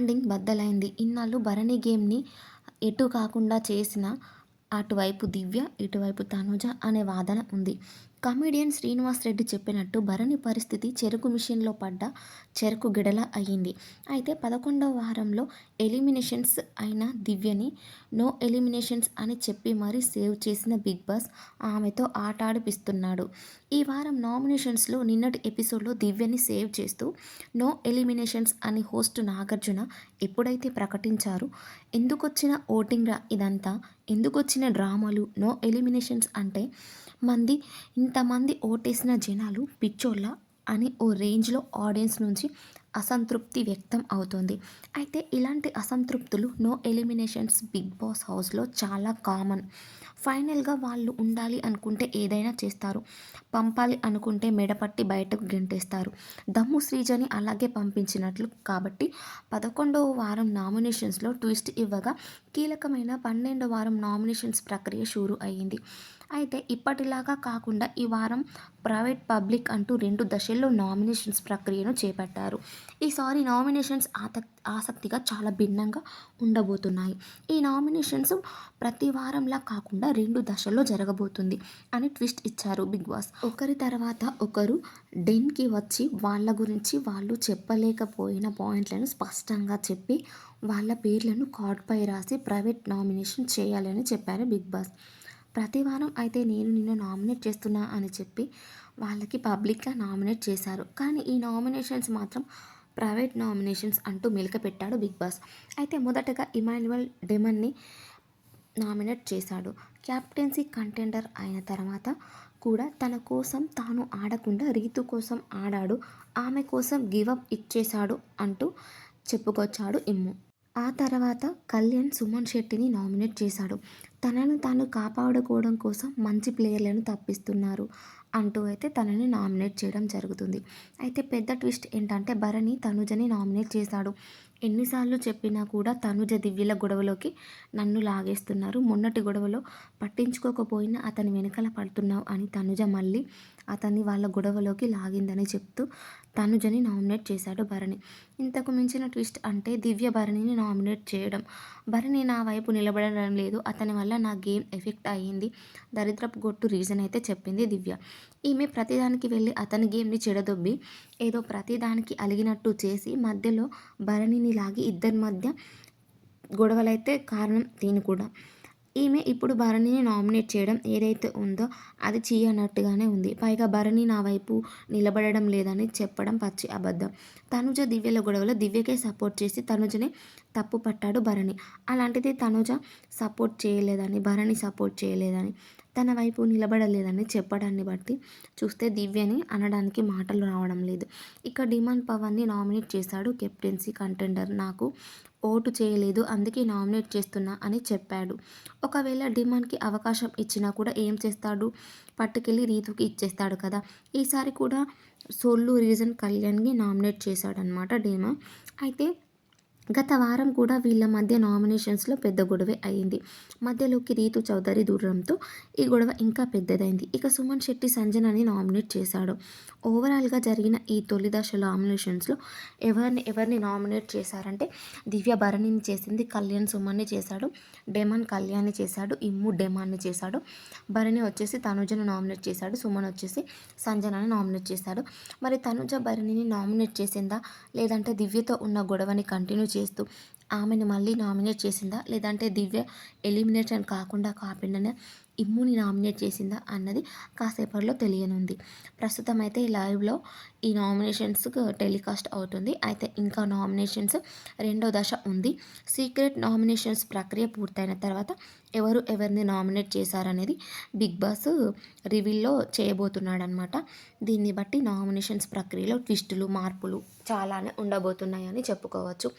Branding బద్దలైంది. ఇన్నాళ్ళు భరణి గేమ్ని ఎటు కాకుండా చేసిన అటువైపు దివ్య ఇటువైపు తనుజ అనే వాదన ఉంది. కమెడియన్ శ్రీనివాస్ రెడ్డి చెప్పినట్టు భరణి పరిస్థితి చెరుకు మిషన్లో పడ్డ చెరుకు గిడల అయ్యింది. అయితే పదకొండవ వారంలో ఎలిమినేషన్స్ అయిన దివ్యని నో ఎలిమినేషన్స్ అని చెప్పి మరీ సేవ్ చేసిన బిగ్ బాస్ ఆమెతో ఆట ఆడిపిస్తున్నాడు. ఈ వారం నామినేషన్స్లో నిన్నటి ఎపిసోడ్లో దివ్యని సేవ్ చేస్తూ నో ఎలిమినేషన్స్ అని హోస్ట్ నాగార్జున ఎప్పుడైతే ప్రకటించారో? ఎందుకొచ్చిన ఓటింగ్ రా ఇదంతా? ఎందుకొచ్చిన డ్రామాలు? నో ఎలిమినేషన్స్ అంటే మంది ఇంతమంది ఓటేసిన జనాలు పిచ్చోళ్ళ అని ఓ రేంజ్లో ఆడియన్స్ నుంచి అసంతృప్తి వ్యక్తం అవుతుంది. అయితే ఇలాంటి అసంతృప్తులు నో ఎలిమినేషన్స్ బిగ్ బాస్ హౌస్లో చాలా కామన్. ఫైనల్గా వాళ్ళు ఉండాలి అనుకుంటే ఏదైనా చేస్తారు. పంపాలి అనుకుంటే మెడపట్టి బయటకు గెంటేస్తారు. దమ్ము శ్రీజని అలాగే పంపించినట్లు కాబట్టి పదకొండవ వారం నామినేషన్స్లో ట్విస్ట్ ఇవ్వగా కీలకమైన పన్నెండవ వారం నామినేషన్స్ ప్రక్రియ షూరు అయ్యింది. అయితే ఇప్పటిలాగా కాకుండా ఈ వారం ప్రైవేట్ పబ్లిక్ అంటూ రెండు దశల్లో నామినేషన్స్ ప్రక్రియను చేపట్టారు. ఈసారి నామినేషన్స్ ఆత ఆసక్తిగా చాలా భిన్నంగా ఉండబోతున్నాయి. ఈ నామినేషన్స్ ప్రతి వారంలా కాకుండా రెండు దశల్లో జరగబోతుంది అని ట్విస్ట్ ఇచ్చారు బిగ్ బాస్. ఒకరి తర్వాత ఒకరు డెన్కి వచ్చి వాళ్ళ గురించి వాళ్ళు చెప్పలేకపోయిన పాయింట్లను స్పష్టంగా చెప్పి వాళ్ళ పేర్లను కార్డ్పై రాసి ప్రైవేట్ నామినేషన్ చేయాలని చెప్పారు బిగ్ బాస్. ప్రతి వారం అయితే నేను నిన్ను నామినేట్ చేస్తున్నా అని చెప్పి వాళ్ళకి పబ్లిక్గా నామినేట్ చేశారు. కానీ ఈ నామినేషన్స్ మాత్రం ప్రైవేట్ నామినేషన్స్ అంటూ మెలక పెట్టాడు బిగ్ బాస్. అయితే మొదటగా ఇమాన్యువల్ డెమన్ని నామినేట్ చేశాడు. క్యాప్టెన్సీ కంటెండర్ అయిన తర్వాత కూడా తన కోసం తాను ఆడకుండా రీతు కోసం ఆడాడు. ఆమె కోసం గివప్ ఇచ్చేశాడు అంటూ చెప్పుకొచ్చాడు ఇమ్ము. ఆ తర్వాత కళ్యాణ్ సుమన్ శెట్టిని నామినేట్ చేశాడు. తనను తాను కాపాడుకోవడం కోసం మంచి ప్లేయర్లను తప్పిస్తున్నారు. అంటూ అయితే తనని నామినేట్ చేయడం జరుగుతుంది. అయితే పెద్ద ట్విస్ట్ ఏంటంటే భరణి తనుజని నామినేట్ చేశాడు. ఎన్నిసార్లు చెప్పినా కూడా తనుజ దివ్యల గొడవలోకి నన్ను లాగేస్తున్నారు. మొన్నటి గొడవలో పట్టించుకోకపోయినా అతని వెనకాల పడుతున్నావు అని తనుజ మళ్ళీ అతన్ని వాళ్ళ గొడవలోకి లాగిందని చెప్తూ తనుజని నామినేట్ చేశాడు భరణి. ఇంతకు మించిన ట్విస్ట్ అంటే దివ్య భరణిని నామినేట్ చేయడం. భరణి నా వైపు నిలబడడం లేదు. అతని వల్ల నా గేమ్ ఎఫెక్ట్ అయ్యింది. దరిద్రపు గొట్టు రీజన్ అయితే చెప్పింది దివ్య. ఈమె ప్రతిదానికి వెళ్ళి అతని గేమ్ని చెడదొబ్బి ఏదో ప్రతిదానికి అలిగినట్టు చేసి మధ్యలో భరణిని లాగి ఇద్దరి మధ్య గొడవలైతే కారణం దీని కూడా. ఈమె ఇప్పుడు భరణిని నామినేట్ చేయడం ఏదైతే ఉందో అది చేయనట్టుగానే ఉంది. పైగా భరణి నా వైపు నిలబడడం లేదని చెప్పడం పచ్చి అబద్ధం. తనుజ దివ్యల గొడవలో దివ్యకే సపోర్ట్ చేసి తనుజని తప్పు పట్టాడు భరణి. అలాంటిది తనుజ సపోర్ట్ చేయలేదని భరణి సపోర్ట్ చేయలేదని తన వైపు నిలబడలేదని చెప్పడాన్ని బట్టి చూస్తే దివ్యని అనడానికి మాటలు రావడం లేదు. ఇక డిమాండ్ పవన్ని నామినేట్ చేశాడు కెప్టెన్సీ కంటెండర్. నాకు ఓటు చేయలేదు అందుకే నామినేట్ చేస్తున్నా అని చెప్పాడు. ఒకవేళ డిమాండ్కి అవకాశం ఇచ్చినా కూడా ఏం చేస్తాడు? పట్టుకెళ్ళి రీతుకి ఇచ్చేస్తాడు కదా. ఈసారి కూడా సోల్లు రీజన్ కళ్యాణ్కి నామినేట్ చేశాడనమాట డీమా. అయితే గత వారం కూడా వీళ్ళ మధ్య నామినేషన్స్లో పెద్ద గొడవే అయింది. మధ్యలోకి రీతు చౌదరి దూరంతో ఈ గొడవ ఇంకా పెద్దదైంది. ఇక సుమన్ శెట్టి సంజనని నామినేట్ చేశాడు. ఓవరాల్గా జరిగిన ఈ తొలి దశ నామినేషన్స్లో ఎవరిని ఎవరిని నామినేట్ చేశారంటే దివ్య భరణిని చేసింది కళ్యాణ్ సుమన్ని చేశాడు డెమన్ కళ్యాణ్ని చేశాడు ఇమ్ము డెమాన్ని చేశాడు. భరణి వచ్చేసి తనుజను నామినేట్ చేశాడు సుమన్ వచ్చేసి సంజనని నామినేట్ చేశాడు. మరి తనుజ భరణిని నామినేట్ చేసిందా? లేదంటే దివ్యతో ఉన్న గొడవని కంటిన్యూ చేస్తూ ఆమెను మళ్ళీ నామినేట్ చేసిందా? లేదంటే దివ్య ఎలిమినేషన్ కాకుండా కాపిండనే ఇమ్ముని నామినేట్ చేసిందా అన్నది కాసేపట్లో తెలియనుంది. ప్రస్తుతం అయితే లైవ్లో ఈ నామినేషన్స్ టెలికాస్ట్ అవుతుంది. అయితే ఇంకా నామినేషన్స్ రెండో దశ ఉంది. సీక్రెట్ నామినేషన్స్ ప్రక్రియ పూర్తయిన తర్వాత ఎవరు ఎవరిని నామినేట్ చేశారనేది బిగ్ బాస్ రివీల్లో చేయబోతున్నాడనమాట దీన్ని బట్టి నామినేషన్స్ ప్రక్రియలో ట్విస్టులు మార్పులు చాలానే ఉండబోతున్నాయని చెప్పుకోవచ్చు.